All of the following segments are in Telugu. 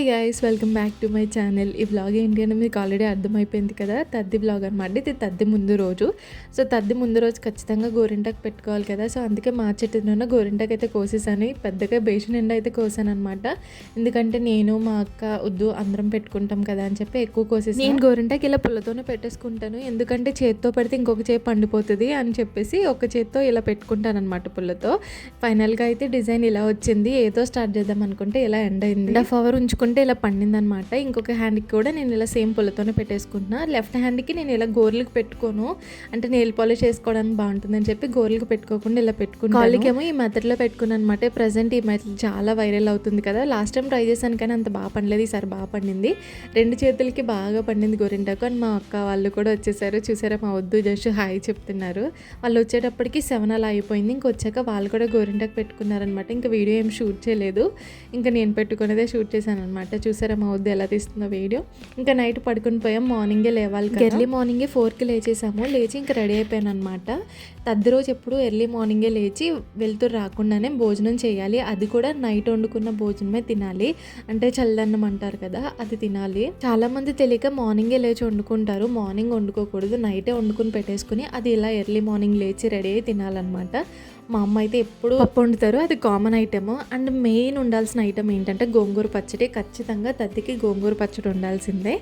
Hi guys welcome back to my channel ఈ వ్లాగ్ ఏంటి అని మీకు ఆల్రెడీ అర్థమైపోయింది కదా? తద్ది వ్లాగ్ అనమాట ఇది తద్ది ముందు రోజు. సో తద్ది ముందు రోజు ఖచ్చితంగా గోరింటాకు పెట్టుకోవాలి కదా. సో అందుకే మా చెట్టులోనే గోరింటాకు అయితే కోసేసాను. పెద్దగా బేషన్ ఎండ అయితే కోసాను అనమాట ఎందుకంటే నేను మా అక్క వద్దు అందరం పెట్టుకుంటాం కదా అని చెప్పి ఎక్కువ కోసేసి నేను గోరింటాకు ఇలా పుల్లతోనే పెట్టేసుకుంటాను. ఎందుకంటే చేత్తో పెడితే ఇంకొక చేయి పండిపోతుంది అని చెప్పేసి ఒక చేత్తో ఇలా పెట్టుకుంటాను అనమాట పుల్లతో. ఫైనల్గా అయితే డిజైన్ ఇలా వచ్చింది. ఏదో స్టార్ట్ చేద్దాం అనుకుంటే ఇలా ఎండ్ అయింది. హాఫ్ అవర్ ఉంచుకుంటే ఇలా పండింది అనమాట ఇంకొక హ్యాండ్కి కూడా నేను ఇలా సేమ్ పుల్లతోనే పెట్టేసుకుంటున్నా. లెఫ్ట్ హ్యాండ్కి నేను ఇలా గోర్లకు పెట్టుకోను. అంటే నెయిల్ పాలిష్ చేసుకోవడానికి బాగుంటుందని చెప్పి గోర్లకు పెట్టుకోకుండా ఇలా పెట్టుకున్నాను కాళ్ళకేమో ఈ మెథడ్లో పెట్టుకున్నాను అనమాట ప్రజెంట్ ఈ మెథడ్ చాలా వైరల్ అవుతుంది కదా. లాస్ట్ టైం ట్రై చేశాను కానీ అంత బాగా పండలేదు. ఈసారి బాగా పండింది. రెండు చేతులకి బాగా పండింది గోరింటాకు. అని మా అక్క వాళ్ళు కూడా వచ్చేసారు. చూసారా మా వద్దు జస్ట్ హాయ్ చెప్తున్నారు. వాళ్ళు వచ్చేటప్పటికి సెవెన్ అలా అయిపోయింది. ఇంక వచ్చాక వాళ్ళు కూడా గోరింటాకు పెట్టుకున్నారనమాట ఇంకా వీడియో ఏం షూట్ చేయలేదు. ఇంకా నేను పెట్టుకునేదే షూట్ చేశాను అనమాట చూసారా మా వద్దు ఎలా తీస్తుందో వీడియో. ఇంకా నైట్ పడుకుని పోయాం మార్నింగే లేవాలి ఎర్లీ మార్నింగే ఫోర్కి లేచేసాము. లేచి ఇంకా రెడీ అయిపోయాను అనమాట తద్ది రోజు ఎప్పుడు ఎర్లీ మార్నింగే లేచి వెళ్తూ రాకుండానే భోజనం చేయాలి. అది కూడా నైట్ వండుకున్న భోజనమే తినాలి. అంటే చల్లన్నం అంటారు కదా అది తినాలి. చాలామంది తెలియక మార్నింగే లేచి వండుకుంటారు. మార్నింగ్ వండుకోకూడదు. నైటే వండుకుని పెట్టేసుకుని అది ఇలా ఎర్లీ మార్నింగ్ లేచి రెడీ అయ్యి తినాలన్నమాట. మా అమ్మ అయితే ఎప్పుడు పప్పు వండుతారు. అది కామన్ ఐటమ్ అండ్ మెయిన్ ఉండాల్సిన ఐటమ్ ఏంటంటే గోంగూర పచ్చడి. ఖచ్చితంగా తద్దికి గోంగూర పచ్చడి ఉండాల్సిందే.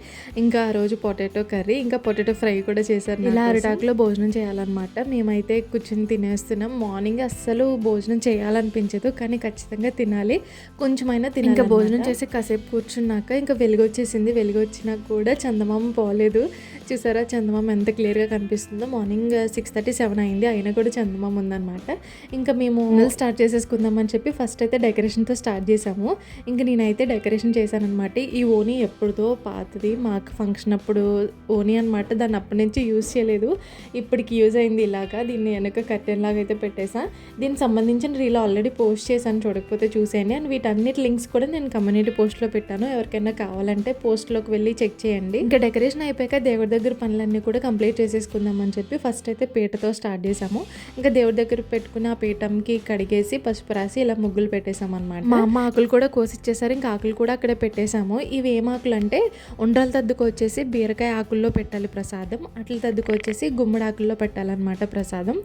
ఇంకా ఆ రోజు పొటాటో కర్రీ ఇంకా పొటాటో ఫ్రై కూడా చేశారు ఇలా అరిటాకులో భోజనం చేయాలన్నమాట. మేమైతే కూర్చొని తినేస్తున్నాం. మార్నింగ్ అస్సలు భోజనం చేయాలనిపించదు. కానీ ఖచ్చితంగా తినాలి. కొంచెమైనా తినాలి ఇంకా భోజనం చేసి కాసేపు కూర్చున్నాక ఇంకా వెలుగు వచ్చేసింది వెలుగు వచ్చినా కూడా చందమామ పోలేదు. చూసారా? చందమామ ఎంత క్లియర్గా కనిపిస్తుందో. మార్నింగ్ సిక్స్ థర్టీ సెవెన్ అయింది. అయినా కూడా చందమామ ఉందన్నమాట. ఇంకా మేము స్టార్ట్ చేసేసుకుందామని చెప్పి ఫస్ట్ అయితే డెకరేషన్తో స్టార్ట్ చేసాము ఇంకా నేనైతే డెకరేషన్ చేశానమాట ఈ ఓనీ ఎప్పుడుదో పాతది. మాకు ఫంక్షన్ అప్పుడు ఓనీ అనమాట దాన్ని అప్పటి నుంచి యూజ్ చేయలేదు. ఇప్పటికి యూజ్ అయింది ఇలాగా. దీన్ని వెనక కర్టెన్ లాగా అయితే పెట్టేసా. దీనికి సంబంధించిన రీల్ ఆల్రెడీ పోస్ట్ చేశాను. చూడకపోతే చూసేయండి. అండ్ వీటన్నిటి లింక్స్ కూడా నేను కమ్యూనిటీ పోస్ట్లో పెట్టాను. ఎవరికైనా కావాలంటే పోస్ట్లోకి వెళ్ళి చెక్ చేయండి. ఇంకా డెకరేషన్ అయిపోయాక దేవుడి దగ్గర పనులన్నీ కూడా కంప్లీట్ చేసేసుకుందామని చెప్పి ఫస్ట్ అయితే పీటతో స్టార్ట్ చేసాము. ఇంకా దేవుడి దగ్గర పెట్టుకున్న ఆ పీఠంకి కడిగేసి పసుపు రాసి ఇలా ముగ్గులు పెట్టేసాం అనమాట మా అమ్మ ఆకులు కూడా కోసిచ్చేసారు ఇంకా ఆకులు కూడా అక్కడే పెట్టేశాము ఇవి ఏం ఆకులు అంటే ఉండ్రాల తద్దుకు వచ్చేసి బీరకాయ ఆకుల్లో పెట్టాలి ప్రసాదం అట్ల తద్దుకు వచ్చేసి గుమ్మడి ఆకుల్లో పెట్టాలన్నమాట ప్రసాదం.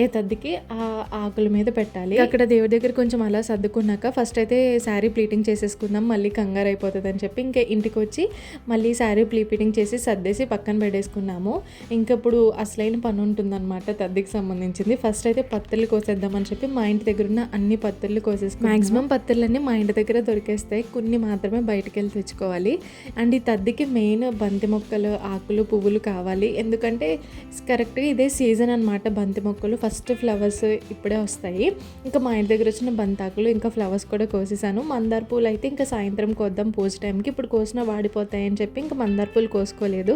ఏ తద్దుకి ఆ ఆకుల మీద పెట్టాలి. అక్కడ దేవుడి దగ్గర కొంచెం అలా సర్దుకున్నాక ఫస్ట్ అయితే శారీ ప్లీటింగ్ చేసేసుకుందాం మళ్ళీ కంగారు అయిపోతుంది అని చెప్పి ఇంకా ఇంటికి వచ్చి మళ్ళీ శారీ ప్లీటింగ్ చేసి సర్దేసి పక్కన పెట్టేసుకున్నాము. ఇంకా ఇప్పుడు అసలైన పని ఉంటుందన్నమాట తద్దికి సంబంధించింది. ఫస్ట్ అయితే పత్తులు కోసేద్దామని చెప్పి మా ఇంటి దగ్గర ఉన్న అన్ని పత్తులు కోసేసుకున్నాం మ్యాక్సిమం పత్తులన్నీ మా ఇంటి దగ్గర దొరికేస్తాయి. కొన్ని మాత్రమే బయటకు వెళ్ళి తెచ్చుకోవాలి. అండ్ ఈ తద్దికి మెయిన్ బంతి మొక్కలు ఆకులు పువ్వులు కావాలి. ఎందుకంటే కరెక్ట్గా ఇదే సీజన్ అనమాట బంతి మొక్కలు. ఫస్ట్ ఫ్లవర్స్ ఇప్పుడే వస్తాయి. ఇంకా మా ఇంటి దగ్గర వచ్చిన బంతాకులు ఇంకా ఫ్లవర్స్ కూడా కోసేసాను. మందార పూలు అయితే ఇంకా సాయంత్రం కోద్దాం పూజ టైంకి. ఇప్పుడు కోసిన వాడిపోతాయని చెప్పి ఇంకా మందార పూలు కోసుకోలేదు.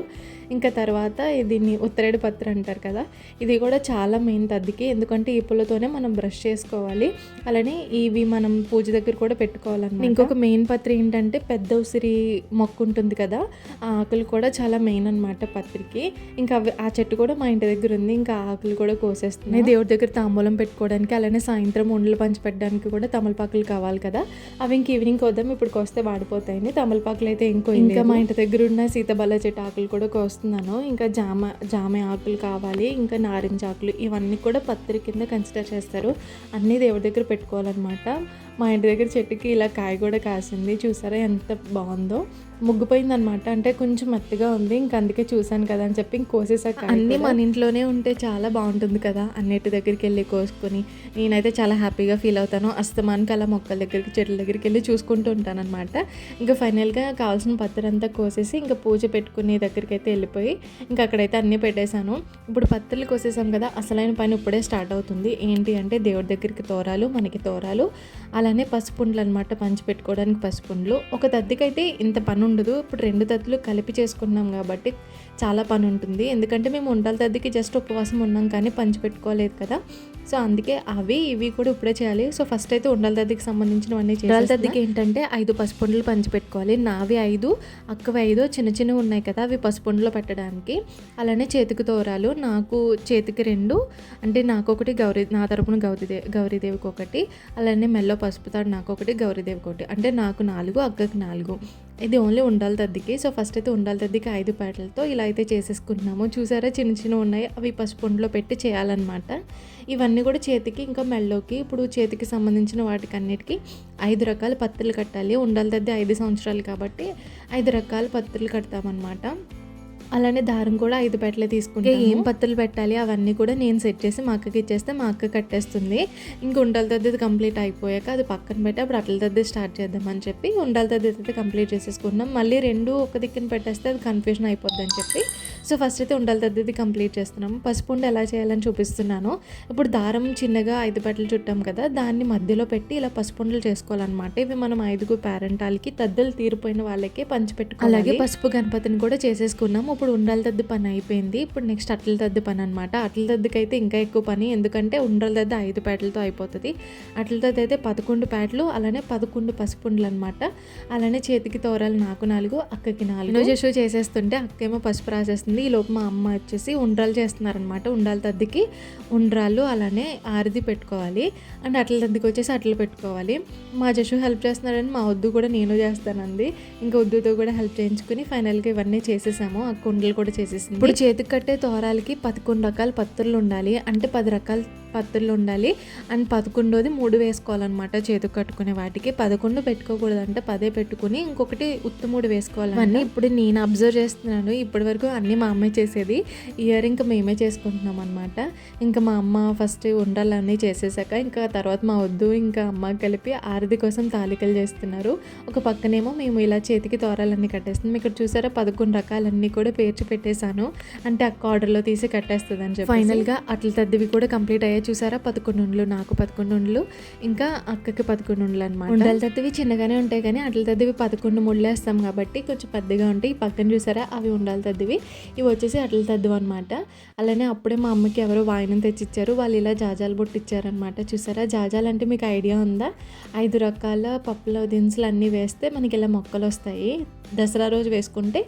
ఇంకా తర్వాత దీన్ని ఉత్తరేడు పత్ర అంటారు కదా ఇది కూడా చాలా మెయిన్ తద్దికి ఎందుకంటే ఈ పూలతోనే మనం బ్రష్ చేసుకోవాలి. అలానే ఇవి మనం పూజ దగ్గర కూడా పెట్టుకోవాలన్నమాట. ఇంకొక మెయిన్ పత్రి ఏంటంటే పెద్ద ఉసిరి మొక్క ఉంటుంది కదా ఆ ఆకులు కూడా చాలా మెయిన్ అనమాట పత్రికి. ఇంకా అవి ఆ చెట్టు కూడా మా ఇంటి దగ్గర ఉంది. ఇంకా ఆ ఆకులు కూడా కోసేస్తున్నాయి దేవుడి దగ్గర తాంబూలం పెట్టుకోవడానికి అలానే సాయంత్రం ఉండలు పంచి పెట్టడానికి కూడా తమలపాకులు కావాలి కదా. అవి ఇంక ఈవినింగ్ కోద్దాం. ఇప్పుడు కోస్తే వాడిపోతాయండి. తమలపాకులు అయితే ఇంకో ఇంకా మా ఇంటి దగ్గర ఉన్న సీతబల్ల చెట్టు ఆకులు కూడా కోస్తున్నాను ఇంకా జామ జామ ఆకులు కావాలి ఇంకా నారింజ ఆకులు ఇవన్నీ కూడా పత్రి కింద కన్సిడర్ చేస్తారు. అన్నీ దేవుడి దగ్గర పెట్టుకోవాలన్నమాట. మా ఇంటి దగ్గర చెట్టుకి ఇలా కాయ కూడా కాసింది. చూసారా ఎంత బాగుందో? ముగ్గుపోయింది అనమాట అంటే కొంచెం మెత్తగా ఉంది. ఇంక అందుకే చూసాను కదా అని చెప్పి ఇంక కోసేసాక అన్నీ మన ఇంట్లోనే ఉంటే చాలా బాగుంటుంది కదా. అన్నిటి దగ్గరికి వెళ్ళి కోసుకొని నేనైతే చాలా హ్యాపీగా ఫీల్ అవుతాను. అస్తమానికి అలా మొక్కల దగ్గరికి చెట్ల దగ్గరికి వెళ్ళి చూసుకుంటూ ఉంటాను అనమాట ఇంకా ఫైనల్గా కావాల్సిన పత్తిరి అంతా కోసేసి ఇంకా పూజ పెట్టుకునే దగ్గరికి అయితే వెళ్ళిపోయి ఇంకా అక్కడైతే అన్నీ పెట్టేశాను. ఇప్పుడు పత్తిర్లు కోసేసాం కదా. అసలైన పని ఇప్పుడే స్టార్ట్ అవుతుంది. ఏంటి అంటే దేవుడి దగ్గరికి తోరాలు మనకి తోరాలు. అలానే పసుపుండ్లు అనమాట పంచి పెట్టుకోవడానికి పసుపుండ్లు. ఒక దద్దికైతే ఇంత పని ఉండదు ఇప్పుడు రెండు దద్దులు కలిపి చేసుకున్నాం కాబట్టి చాలా పని ఉంటుంది ఎందుకంటే మేము ఉండాలి దద్దికి జస్ట్ ఉపవాసం ఉన్నాం కానీ పంచి పెట్టుకోలేదు కదా. సో అందుకే అవి ఇవి కూడా ఇప్పుడే చేయాలి. సో ఫస్ట్ అయితే ఉండాలి దద్దకి సంబంధించినవన్నీ ఉండాలి. దద్దకి ఏంటంటే ఐదు పసుపుండలు పంచి పెట్టుకోవాలి. నావి ఐదు అక్కవి ఐదు చిన్న చిన్నవి ఉన్నాయి కదా అవి పసుపుండలో పెట్టడానికి. అలానే చేతికి తోరాలు నాకు చేతికి రెండు అంటే నాకు ఒకటి గౌరీ నా తరపున గౌరీదే గౌరీదేవికి ఒకటి అలానే మెల్లో పసుపు తాడు నాకు ఒకటి గౌరీదేవికి ఒకటి. అంటే నాకు నాలుగు అక్కకి నాలుగు. ఇది ఓన్లీ ఉండాలి తద్దికి. సో ఫస్ట్ అయితే ఉండాలి తద్దికి ఐదు పేటలతో ఇలా అయితే చేసేసుకుంటున్నాము. చూసారా చిన్న చిన్న ఉన్నాయి. అవి పసుపుండలో పెట్టి చేయాలన్నమాట. ఇవన్నీ కూడా చేతికి ఇంకా మెల్లోకి ఇప్పుడు చేతికి సంబంధించిన వాటికి అన్నిటికీ ఐదు రకాల పత్తులు కట్టాలి. ఉండాలి తద్ది ఐదు సంవత్సరాలు కాబట్టి ఐదు రకాల పత్తులు కడతామన్నమాట. అలానే దారం కూడా ఐదు పెట్టలే తీసుకుంటే ఏం పత్తులు పెట్టాలి? అవన్నీ కూడా నేను సెట్ చేసి మా అక్కకి ఇచ్చేస్తే మా అక్క కట్టేస్తుంది. ఇంక ఉండల తద్దది కంప్లీట్ అయిపోయాక అది పక్కన పెట్టి అప్పుడు అట్ల దద్ది స్టార్ట్ చేద్దామని చెప్పి ఉండల తద్ది అయితే కంప్లీట్ చేసేసుకున్నాం మళ్ళీ రెండు ఒక దిక్కున పెట్టేస్తే అది కన్ఫ్యూజన్ అయిపోద్ది అని చెప్పి సో ఫస్ట్ అయితే ఉండాలి దద్దది కంప్లీట్ చేస్తున్నాము. పసుపు ఉండి ఎలా చేయాలని చూపిస్తున్నాను. ఇప్పుడు దారం చిన్నగా ఐదు పెట్టలు చుట్టాం కదా దాన్ని మధ్యలో పెట్టి ఇలా పసుపుండలు చేసుకోవాలన్నమాట. ఇవి మనం ఐదుగురు పేరెంటాలకి దద్దలు తీరిపోయిన వాళ్ళకి పంచి పెట్టుకోవాలి. అలాగే పసుపు గణపతిని కూడా చేసేసుకున్నాం ఇప్పుడు ఉండాలి దద్దు పని అయిపోయింది. ఇప్పుడు నెక్స్ట్ అట్ల దద్దు పని అనమాట అట్ల అయితే ఇంకా ఎక్కువ పని. ఎందుకంటే ఉండాలి దద్దు ఐదు పేటలతో అయిపోతుంది. అట్ల దద్దు అయితే పదకొండు పేటలు అలానే పదకొండు పసుపుండలు అనమాట అలానే చేతికి తోరాలు నాకు నాలుగు అక్కకి నాలుగు. జషు చేసేస్తుంటే అక్కేమో పసుపు రాసేస్తుంది. ఈ లోపు మా అమ్మ వచ్చేసి ఉండ్రాలు చేస్తున్నారనమాట ఉండాలి దద్దికి ఉండ్రాలు అలానే ఆరిది పెట్టుకోవాలి. అండ్ అట్ల దద్దికి వచ్చేసి అట్లు పెట్టుకోవాలి. మా జషు హెల్ప్ చేస్తున్నారని మా వద్దు కూడా నేను చేస్తానంది. ఇంకా వద్దుతో కూడా హెల్ప్ చేయించుకుని ఫైనల్గా ఇవన్నీ చేసేసాము. ఆ కుండలు కూడా చేసేసింది. ఇప్పుడు చేతికి కట్టే తోరాలకి పదకొండు రకాల పత్రులు ఉండాలి. అంటే పది రకాల పత్రులు ఉండాలి. అండ్ పదకొండోది మూడు వేసుకోవాలన్నమాట చేతికి కట్టుకునే వాటికి. పదకొండు పెట్టుకోకూడదు అంటే పదే పెట్టుకుని ఇంకొకటి ఉత్తు మూడు వేసుకోవాలి అన్నీ ఇప్పుడు నేను అబ్జర్వ్ చేస్తున్నాను. ఇప్పటి వరకు అన్నీ మా అమ్మాయి చేసేది. ఇయర్ ఇంకా మేమే చేసుకుంటున్నాం అనమాట ఇంకా మా అమ్మ ఫస్ట్ ఉండాలన్నీ చేసేసాక ఇంకా తర్వాత మా వద్దు ఇంకా అమ్మ కలిపి ఆరతి కోసం తాలికలు చేస్తున్నారు. ఒక పక్కనేమో మేము ఇలా చేతికి తోరాలన్నీ కట్టేస్తున్నాం. ఇక్కడ చూసారా పదకొండు రకాలన్నీ కూడా పేర్చి పెట్టేశాను. అంటే అక్క ఆర్డర్లో తీసి కట్టేస్తుంది అని చెప్పి ఫైనల్గా అట్ల తద్దివి కూడా కంప్లీట్ అయ్యాయి. చూసారా పదకొండు ఉండ్లు నాకు పదకొండు ఉండ్లు ఇంకా అక్కకి పదకొండు ఉండ్లు అనమాట ఉండల తద్దివి చిన్నగానే ఉంటాయి కానీ అట్ల తద్దివి పదకొండు ముళ్ళు వేస్తాం కాబట్టి కొంచెం పెద్దగా ఉంటాయి. ఈ పక్కన చూసారా అవి ఉండాలి తద్దివి. ఇవి వచ్చేసి అట్ల తద్దు అనమాట అలానే అప్పుడే మా అమ్మకి ఎవరో వాయినం తెచ్చిచ్చారు. వాళ్ళు ఇలా జాజాలు బొట్టు ఇచ్చారనమాట చూసారా? జాజాలు అంటే మీకు ఐడియా ఉందా? ఐదు రకాల పప్పుల దినుసులు అన్నీ వేస్తే మనకి ఇలా మొక్కలు వస్తాయి దసరా రోజు వేసుకుంటే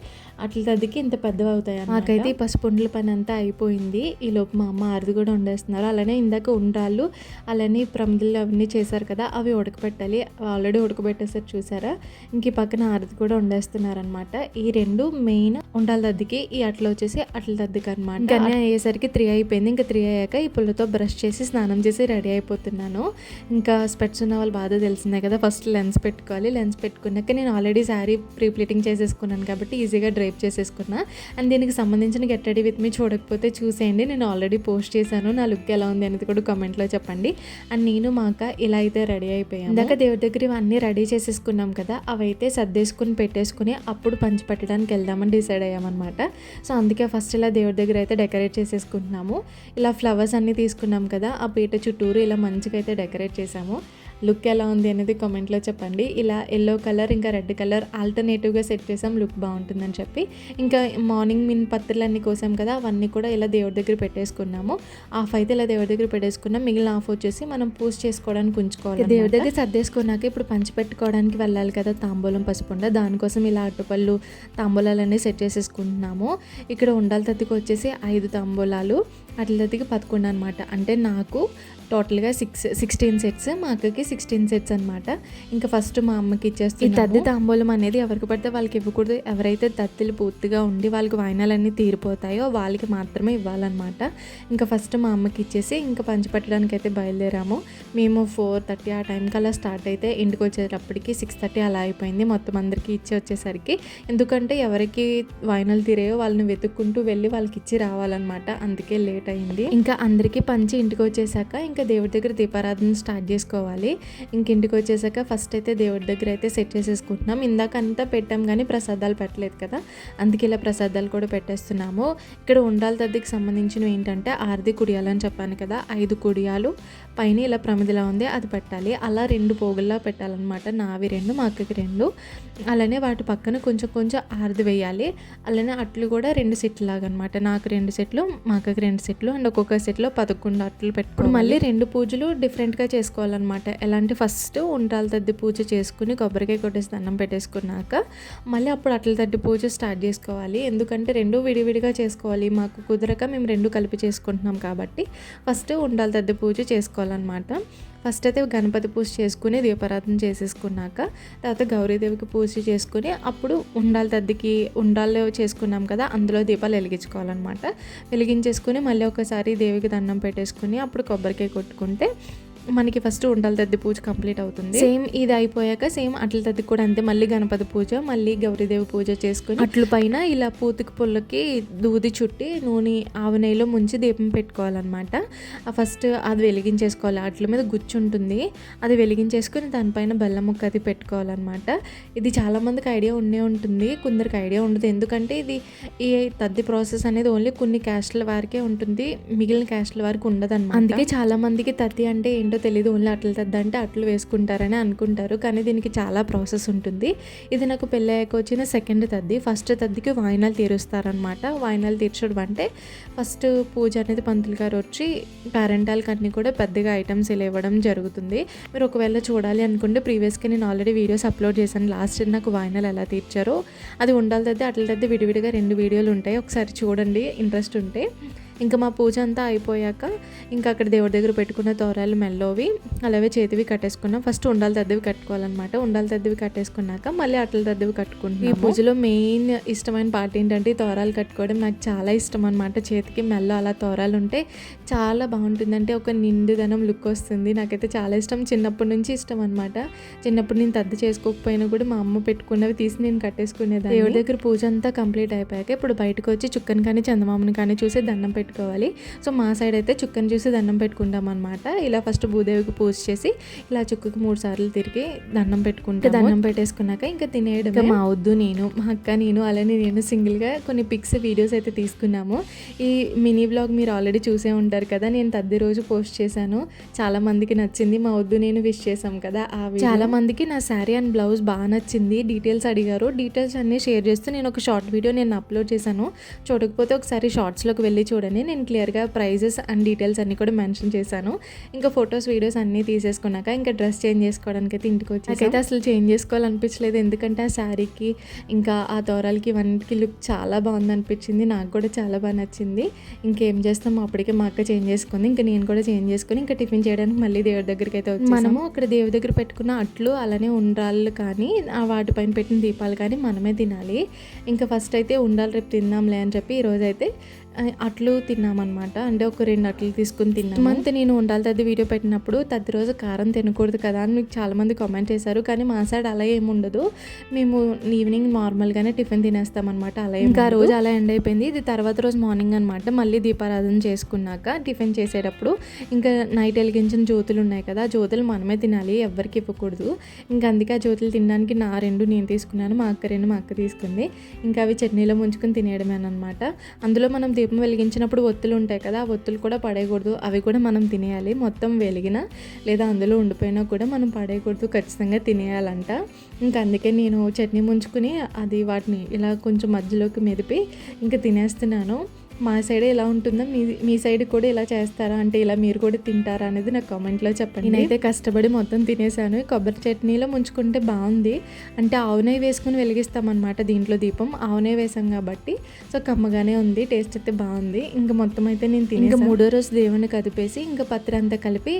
అట్ల తద్దికి ఇంత పెద్దవి అవుతాయి నాకైతే ఈ పసుపుండ్ల పని అంతా అయిపోయింది. ఈ లోపు మా అమ్మ అరది కూడా వండేస్తున్నారు. అలానే ఇందాక ఉండ్రాళ్ళు అలానే ప్రమిదలు అవన్నీ చేశారు కదా అవి ఉడకబెట్టాలి ఆల్రెడీ ఉడకబెట్టేసారు చూసారా? ఇంక ఈ పక్కన అరది కూడా వండేస్తున్నారనమాట ఈ రెండు మెయిన్ ఉండాలి దద్దికి ఈ అట్ల వచ్చేసి అట్ల దద్దికి అనమాట అన్నీ అయ్యేసరికి త్రీ అయిపోయింది. ఇంకా త్రీ అయ్యాక ఈ పుల్లతో బ్రష్ చేసి స్నానం చేసి రెడీ అయిపోతున్నాను. ఇంకా స్పెట్స్ ఉన్న వాళ్ళు బాధ తెలిసిందే కదా ఫస్ట్ లెన్స్ పెట్టుకోవాలి. లెన్స్ పెట్టుకున్నాక నేను ఆల్రెడీ శారీ ప్రీ ప్లీటింగ్ చేసేసుకున్నాను కాబట్టి ఈజీగా డ్రైప్ చేసేసుకున్నా. అండ్ దీనికి సంబంధించిన గెట్ రెడీ విత్ మీ చూడకపోతే చూసేయండి. నేను ఆల్రెడీ పోస్ట్ చేశాను. నా లుక్ ఎలా ఉంది అనేది కూడా కామెంట్లో చెప్పండి. అండ్ నేను మా అక్క ఇలా అయితే రెడీ అయిపోయాను ఇందాక దేవుడి దగ్గర ఇవన్నీ రెడీ చేసేసుకున్నాం కదా అవైతే సర్దేసుకుని పెట్టేసుకుని అప్పుడు పంచి పెట్టడానికి వెళ్దామని డిసైడ్ అయ్యామన్నమాట. సో అందుకే ఫస్ట్ ఇలా దేవుడి దగ్గర అయితే డెకరేట్ చేసేసుకుంటున్నాము. ఇలా ఫ్లవర్స్ అన్నీ తీసుకున్నాం కదా ఆ పీట చుట్టూరు ఇలా మంచిగా అయితే డెకరేట్ చేసాము లుక్ ఎలా ఉంది అనేది కామెంట్లో చెప్పండి. ఇలా ఎల్లో కలర్ ఇంకా రెడ్ కలర్ ఆల్టర్నేటివ్గా సెట్ చేసాం. లుక్ బాగుంటుందని చెప్పి. ఇంకా మార్నింగ్ మిన్ పత్రులన్నీ కోసాం కదా అవన్నీ కూడా ఇలా దేవుడి దగ్గర పెట్టేసుకున్నాము. హాఫ్ అయితే ఇలా దేవుడి దగ్గర పెట్టేసుకున్నాం. మిగిలిన హాఫ్ వచ్చేసి మనం పూజ చేసుకోవడానికి ఉంచుకోవాలి దేవుడి దగ్గర సర్దేసుకున్నాక ఇప్పుడు పంచి పెట్టుకోవడానికి వెళ్ళాలి కదా తాంబూలం పసుపుండ దానికోసం ఇలా అటుపళ్ళు తాంబూలాలన్నీ సెట్ చేసేసుకుంటున్నాము. ఇక్కడ ఉండాలి తత్తికి వచ్చేసి ఐదు తాంబూలాలు అట్ల తత్తికి పదకొండు అనమాట అంటే నాకు టోటల్గా సిక్స్ సిక్స్టీన్ సెట్స్. మా అక్కకి సిక్స్టీన్ సెట్స్ అనమాట ఇంకా ఫస్ట్ మా అమ్మకి ఇచ్చేస్తే ఈ తద్ది తాంబూలం అనేది ఎవరికి పడితే వాళ్ళకి ఇవ్వకూడదు. ఎవరైతే తత్తిలు పూర్తిగా ఉండి వాళ్ళకి వాయినాలన్నీ తీరిపోతాయో వాళ్ళకి మాత్రమే ఇవ్వాలన్నమాట. ఇంకా ఫస్ట్ మా అమ్మకి ఇచ్చేసి ఇంకా పంచిపెట్టడానికి అయితే బయలుదేరాము. మేము ఫోర్ థర్టీ ఆ టైంకి అలా స్టార్ట్ అయితే ఇంటికి వచ్చేటప్పటికి సిక్స్ థర్టీ అలా అయిపోయింది. మొత్తం అందరికీ ఇచ్చి వచ్చేసరికి. ఎందుకంటే ఎవరికి వాయినాలు తీరాయో వాళ్ళని వెతుక్కుంటూ వెళ్ళి వాళ్ళకి ఇచ్చి రావాలన్నమాట. అందుకే లేట్ అయింది. ఇంకా అందరికీ పంచి ఇంటికి వచ్చేసాక ఇంకా దేవుడి దగ్గర దీపారాధన స్టార్ట్ చేసుకోవాలి. ఇంక ఇంటికి వచ్చేసాక ఫస్ట్ అయితే దేవుడి దగ్గర అయితే సెట్ చేసేసుకుంటున్నాం. ఇందాక అంతా పెట్టాం కానీ ప్రసాదాలు పెట్టలేదు కదా. అందుకే ఇలా ప్రసాదాలు కూడా పెట్టేస్తున్నాము. ఇక్కడ ఉండాల తద్దికి సంబంధించినవి ఏంటంటే ఆర్ది కుడియాలు అని చెప్పాను కదా. ఐదు కుడియాలు పైన ఇలా ప్రమిదిలా ఉంది అది పెట్టాలి. అలా రెండు పోగుల్లా పెట్టాలన్నమాట. నావి రెండు మా అక్కకి రెండు. అలానే వాటి పక్కన కొంచెం కొంచెం ఆర్ది వేయాలి. అలానే అట్లు కూడా రెండు సెట్లు లాగా అనమాట నాకు రెండు సెట్లు మా అక్కకి రెండు సెట్లు అండ్ ఒక్కొక్క సెట్లో పదకొండు అట్లు పెట్టుకోవాలి. మళ్ళీ రెండు పూజలు డిఫరెంట్గా చేసుకోవాలన్నమాట. ఎలా అంటే ఫస్ట్ ఉండాలి తద్ది పూజ చేసుకుని కొబ్బరికాయ కొట్టేసి దండం పెట్టేసుకున్నాక మళ్ళీ అప్పుడు అట్ల తద్ది పూజ స్టార్ట్ చేసుకోవాలి. ఎందుకంటే రెండు విడివిడిగా చేసుకోవాలి. మాకు కుదరక మేము రెండు కలిపి చేసుకుంటున్నాం కాబట్టి ఫస్ట్ ఉండాలి తద్ది పూజ చేసుకోవాలన్నమాట. ఫస్ట్ అయితే గణపతి పూజ చేసుకుని దీపారాధన చేసేసుకున్నాక తర్వాత గౌరీదేవికి పూజ చేసుకుని అప్పుడు ఉండాలి తద్దికి ఉండాలు చేసుకున్నాం కదా అందులో దీపాలు వెలిగించుకోవాలన్నమాట. వెలిగించేసుకుని మళ్ళీ ఒకసారి దేవికి దండం పెట్టేసుకుని అప్పుడు కొబ్బరికాయ కొట్టుకుంటే మనకి ఫస్ట్ ఉండాలి తద్ది పూజ కంప్లీట్ అవుతుంది. సేమ్ ఇది అయిపోయాక సేమ్ అట్ల తద్ది కూడా అంతే మళ్ళీ గణపతి పూజ మళ్ళీ గౌరీదేవి పూజ చేసుకుని అట్ల పైన ఇలా పూతికి పుల్లకి దూది చుట్టి నూనె ఆవు నెయ్యిలో ముంచి దీపం పెట్టుకోవాలన్నమాట. ఫస్ట్ అది వెలిగించేసుకోవాలి. అట్ల మీద గుచ్చి ఉంటుంది. అది వెలిగించేసుకుని దానిపైన బెల్లం ముక్క అది పెట్టుకోవాలన్నమాట. ఇది చాలామందికి ఐడియా ఉండే ఉంటుంది. కొందరికి ఐడియా ఉండదు. ఎందుకంటే ఇది ఈ తద్ది ప్రాసెస్ అనేది ఓన్లీ కొన్ని క్యాస్ట్ల వారికే ఉంటుంది. మిగిలిన క్యాస్ట్ల వారికి ఉండదు అందుకే చాలా మందికి తద్ది అంటే ఏంటో తెలియదు ఓన్లీ అట్లు తద్దంటే అంటే అట్లు వేసుకుంటారని అనుకుంటారు. కానీ దీనికి చాలా ప్రాసెస్ ఉంటుంది. ఇది నాకు పెళ్ళయ్యాక వచ్చిన సెకండ్ తద్ది. ఫస్ట్ తద్దికి వాయినాలు తీరుస్తారనమాట వాయినాలు తీర్చడం అంటే ఫస్ట్ పూజ అనేది పంతులు గారు వచ్చి పేరెంటాలకి అన్నీ కూడా పెద్దగా ఐటమ్స్ ఇలా ఇవ్వడం జరుగుతుంది. మీరు ఒకవేళ చూడాలి అనుకుంటే ప్రీవియస్గా నేను ఆల్రెడీ వీడియోస్ అప్లోడ్ చేశాను. లాస్ట్ నాకు వాయినాలు ఎలా తీర్చారో. అది ఉండాలి తద్ది అట్ల తద్ది విడివిడిగా రెండు వీడియోలు ఉంటాయి. ఒకసారి చూడండి ఇంట్రెస్ట్ ఉంటే. ఇంకా మా పూజ అంతా అయిపోయాక ఇంకా అక్కడ దేవుడి దగ్గర పెట్టుకున్న తోరాలు మెల్లోవి అలాగే చేతివి కట్టేసుకున్నాం. ఫస్ట్ ఉండాలి తద్దవి కట్టుకోవాలన్నమాట. ఉండాలి తద్దవి కట్టేసుకున్నాక మళ్ళీ అట్ల తద్దవి కట్టుకుంటాం ఈ పూజలో మెయిన్ ఇష్టమైన పార్ట్ ఏంటంటే తోరాలు కట్టుకోవడం నాకు చాలా ఇష్టం అనమాట చేతికి మెల్ల అలా తోరాలు ఉంటే చాలా బాగుంటుంది అంటే ఒక నిండుదనం లుక్ వస్తుంది. నాకైతే చాలా ఇష్టం. చిన్నప్పటి నుంచి ఇష్టం అనమాట చిన్నప్పుడు నేను తద్ది చేసుకోకపోయినా కూడా మా అమ్మ పెట్టుకున్నవి తీసి నేను కట్టేసుకునేదాన్ని. దేవుడి దగ్గర పూజ అంతా కంప్లీట్ అయిపోయాక ఇప్పుడు బయటకు వచ్చి చుక్కని కానీ చందమామని కానీ చూసి దండం పెట్టు పెట్టుకోవాలి. సో మా సైడ్ అయితే చుక్కని చూసి దండం పెట్టుకుంటాం అనమాట ఇలా ఫస్ట్ భూదేవికి పూజ చేసి ఇలా చుక్కకి మూడు సార్లు తిరిగి దండం పెట్టుకుంటాం దండం పెట్టేసుకున్నాక ఇంకా తినేయడం మా వద్దు నేను మా అక్క నేను అలానే నేను సింగిల్గా కొన్ని పిక్స్ వీడియోస్ అయితే తీసుకున్నాము. ఈ మినీ బ్లాగ్ మీరు ఆల్రెడీ చూసే ఉంటారు కదా నేను తద్ది రోజు పోస్ట్ చేశాను. చాలా మందికి నచ్చింది మా వద్దు నేను విష్ చేసాం కదా ఆ చాలా మందికి నా శారీ అండ్ బ్లౌజ్ బాగా నచ్చింది. డీటెయిల్స్ అడిగారు. డీటెయిల్స్ అన్నీ షేర్ చేస్తూ నేను ఒక షార్ట్ వీడియో నేను అప్లోడ్ చేశాను. చూడకపోతే ఒకసారి షార్ట్స్లోకి వెళ్ళి చూడండి. నేను క్లియర్గా ప్రైజెస్ అండ్ డీటెయిల్స్ అన్నీ కూడా మెన్షన్ చేశాను. ఇంకా ఫొటోస్ వీడియోస్ అన్నీ తీసేసుకున్నాక ఇంకా డ్రెస్ చేంజ్ చేసుకోవడానికి అయితే ఇంటికి వచ్చి అయితే అసలు చేంజ్ చేసుకోవాలనిపించలేదు. ఎందుకంటే ఆ శారీకి ఇంకా ఆ దూరాలకి ఇవన్నిటికి లుక్ చాలా బాగుంది అనిపించింది. నాకు కూడా చాలా బాగా నచ్చింది. ఇంకేం చేస్తాం? అప్పటికే మా అక్క చేంజ్ చేసుకుంది. ఇంకా నేను కూడా చేంజ్ చేసుకుని ఇంకా టిఫిన్ చేయడానికి మళ్ళీ దేవుడి దగ్గరికి అయితే వచ్చి మనము అక్కడ దేవుడి దగ్గర పెట్టుకున్న అట్లు అలానే ఉండ్రాళ్ళు కానీ ఆ వాటిపైన పెట్టిన దీపాలు కానీ మనమే తినాలి. ఇంకా ఫస్ట్ అయితే ఉండాలి రేపు తిందాంలే అని చెప్పి ఈరోజు అయితే అట్లు తిన్నామన్నమాట. అంటే ఒక రెండు అట్లు తీసుకుని తిన్నాం మంత్ నేను ఉండాలి తద్ది వీడియో పెట్టినప్పుడు తద్ది రోజు కారం తినకూడదు కదా అని మీకు చాలామంది కామెంట్ చేశారు. కానీ మా సైడ్ అలా ఏమి ఉండదు. మేము ఈవినింగ్ నార్మల్గానే టిఫిన్ తినేస్తాం అనమాట అలా ఇంకా ఆ రోజు అలా ఎండ్ అయిపోయింది. ఇది తర్వాత రోజు మార్నింగ్ అనమాట మళ్ళీ దీపారాధన చేసుకున్నాక టిఫిన్ చేసేటప్పుడు ఇంకా నైట్ వెలిగించిన జ్యోతులు ఉన్నాయి కదా జ్యోతులు మనమే తినాలి ఎవరికి ఇవ్వకూడదు. ఇంకా అందుకే ఆ జ్యోతులు తినడానికి నా రెండు నేను తీసుకున్నాను. మా అక్క రెండు మా అక్క తీసుకుంది. ఇంకా అవి చట్నీలో ముంచుకొని తినేయడమేనమాట అందులో మనం దీపం వెలిగించినప్పుడు ఒత్తులు ఉంటాయి కదా ఆ ఒత్తులు కూడా పడేయకూడదు. అవి కూడా మనం తినేయాలి. మొత్తం వెలిగిన లేదా అందులో ఉండిపోయినా కూడా మనం పడేయకూడదు. ఖచ్చితంగా తినేయాలంట. ఇంకా అందుకే నేను చట్నీ ముంచుకుని అది వాటిని ఇలా కొంచెం మధ్యలోకి మెదిపి ఇంకా తినేస్తున్నాను. మా సైడ్ ఎలా ఉంటుందో మీ మీ సైడ్ కూడా ఇలా చేస్తారా? అంటే ఇలా మీరు కూడా తింటారా అనేది నాకు కామెంట్లో చెప్పండి. నేనైతే కష్టపడి మొత్తం తినేసాను. కొబ్బరి చట్నీలో ముంచుకుంటే బాగుంది. అంటే ఆవునే వేసుకుని వెలిగిస్తామన్నమాట దీంట్లో దీపం. ఆవునే వేసాం కాబట్టి. సో కమ్మగానే ఉంది. టేస్ట్ అయితే బాగుంది. ఇంకా మొత్తం అయితే నేను తిని ఇంకా మూడో రోజు దేవుని కదిపేసి ఇంకా పత్రి అంతా కలిపి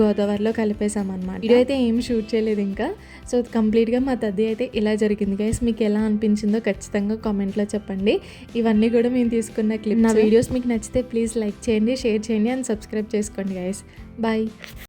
గోదావరిలో కలిపేసామన్నమాట. ఇది అయితే ఏం షూట్ చేయలేదు ఇంకా. సో కంప్లీట్గా మా తద్ది అయితే ఇలా జరిగింది. గైస్ మీకు ఎలా అనిపించిందో ఖచ్చితంగా కామెంట్లో చెప్పండి. ఇవన్నీ కూడా మేము తీసుకున్న క్లిప్ నా వీడియోస్ మీకు నచ్చితే ప్లీజ్ లైక్ చేయండి షేర్ చేయండి అండ్ సబ్స్క్రైబ్ చేసుకోండి గైస్ బాయ్